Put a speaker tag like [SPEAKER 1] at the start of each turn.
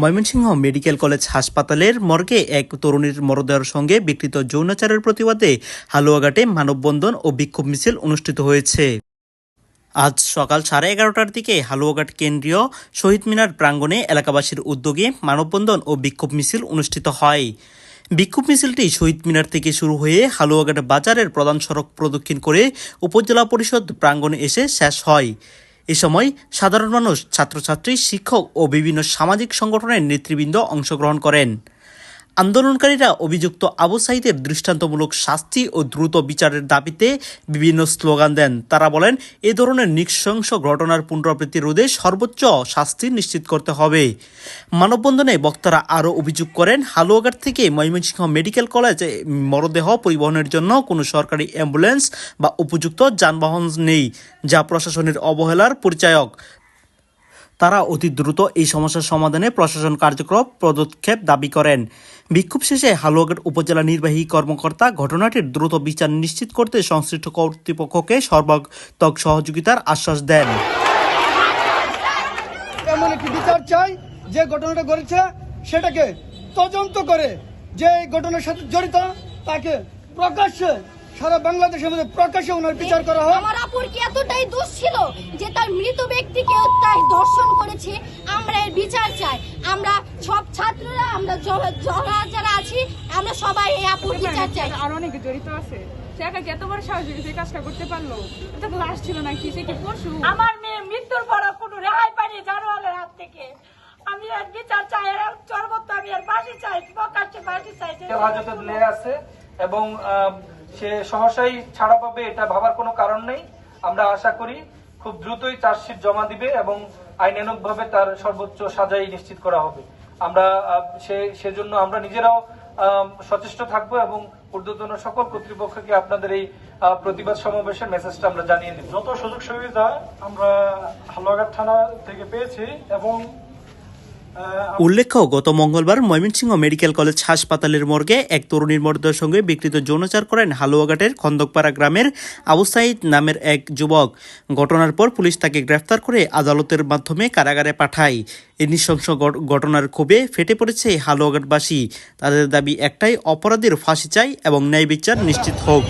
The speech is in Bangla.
[SPEAKER 1] ময়মনসিংহ মেডিকেল কলেজ হাসপাতালের মর্গে এক তরুণীর মরদেহের সঙ্গে বিকৃত যৌনাচারের প্রতিবাদে হালুয়াঘাটে মানববন্ধন ও বিক্ষোভ মিছিল অনুষ্ঠিত হয়েছে। আজ সকাল সাড়ে এগারোটার দিকে হালুয়াঘাট কেন্দ্রীয় শহীদ মিনার প্রাঙ্গণে এলাকাবাসীর উদ্যোগে মানববন্ধন ও বিক্ষোভ মিছিল অনুষ্ঠিত হয়। বিক্ষোভ মিছিলটি শহীদ মিনার থেকে শুরু হয়ে হালুয়াঘাট বাজারের প্রধান সড়ক প্রদক্ষিণ করে উপজেলা পরিষদ প্রাঙ্গণে এসে শেষ হয়। এ সময় সাধারণ মানুষ ছাত্রছাত্রী শিক্ষক ও বিভিন্ন সামাজিক সংগঠনের নেতৃবৃন্দ অংশগ্রহণ করেন। আন্দোলনকারীরা অভিযুক্ত আবু সাইদের দৃষ্টান্তমূলক শাস্তি ও দ্রুত বিচারের দাবিতে বিভিন্ন স্লোগান দেন। তারা বলেন, এ ধরনের নৃশংস ঘটনার পুনরাবৃত্তি রোধে সর্বোচ্চ শাস্তি নিশ্চিত করতে হবে। মানববন্ধনে বক্তারা আরও অভিযোগ করেন, হালুয়াঘাট থেকে ময়মনসিংহ মেডিকেল কলেজে মরদেহ পরিবহনের জন্য কোনো সরকারি অ্যাম্বুলেন্স বা উপযুক্ত যানবাহন নেই, যা প্রশাসনের অবহেলার পরিচায়ক। তারা অতি দ্রুত এই সমস্যার সমাধানে প্রশাসন কার্যক্রম পদক্ষেপ দাবি করেন। বিক্ষোভ শেষে হালুয়াঘাট উপজেলা নির্বাহী কর্মকর্তা ঘটনাটির দ্রুত বিচার নিশ্চিত করতে সংশ্লিষ্ট কর্তৃপক্ষকে সর্বাত্মক সহযোগিতার আশ্বাস দেন।
[SPEAKER 2] যে ঘটনাটা ঘটেছে, সেটাকে তদন্ত করে যে ঘটনার সাথে জড়িত, তাকে প্রকাশ্যে সারা বাংলাদেশের মধ্যে প্রকাশ্যে ওনার বিচার করা হোক
[SPEAKER 3] আমার আপুর কি এতটাই দোষ ছিল যে তার মৃত ব্যক্তিকে তাই ধর্ষণ করেছে? আমরা এর বিচার চাই। আমরা সব ছাত্ররা আমরা যারা যারা আছি আমরা সবাই এই আপুর বিচার চাই।
[SPEAKER 4] আর অনেকে জড়িত আছে। সে একা কি এত বড় সাহস এই কাজটা করতে পারল? এটা তো লাশ ছিল নাকি? সে কি পশু?
[SPEAKER 5] আমার মেয়ে মৃত্যুর পর কোনো রেহাই পাইনি জানোয়ারের হাত থেকে। আমি আর বিচার চাই এর সর্বত্র আমি আর বাসি চাই প্রকাশ্যে বাসি চাই।
[SPEAKER 6] আছে এবং আহ, সে সহসাই ছাড়া পাবে এটা ভাবার কোনো কারণ নেই। আমরা আশা করি খুব দ্রুতই চার্জশিট জমা দিবে এবং আইনানুগ ভাবে তার সর্বোচ্চ সাজাই নিশ্চিত করা হবে। আমরা সে, সেজন্য আমরা নিজেরাও সচেষ্ট থাকব এবং ঊর্ধ্বতন সকল কর্তৃপক্ষকে আপনাদের এই প্রতিবাদ সমাবেশের মেসেজটা আমরা জানিয়ে দিব।
[SPEAKER 7] যত সুযোগ সুবিধা আমরা হালুয়াঘাট থানা থেকে পেয়েছি এবং
[SPEAKER 1] উল্লেখ্য, গত মঙ্গলবার ময়মনসিংহ মেডিকেল কলেজ হাসপাতালের মর্গে এক তরুণীর মরদেহের সঙ্গে বিকৃত যৌনাচার করেন হালুয়াঘাটের খন্দকপাড়া গ্রামের আবু সাইদ নামের এক যুবক। ঘটনার পর পুলিশ তাকে গ্রেফতার করে আদালতের মাধ্যমে কারাগারে পাঠায়। এই নৃশংস ঘট- ঘটনার ক্ষোভে ফেটে পড়েছে হালুয়াঘাটবাসী। তাদের দাবি একটাই, অপরাধীর ফাঁসি চাই এবং ন্যায় বিচার নিশ্চিত হোক।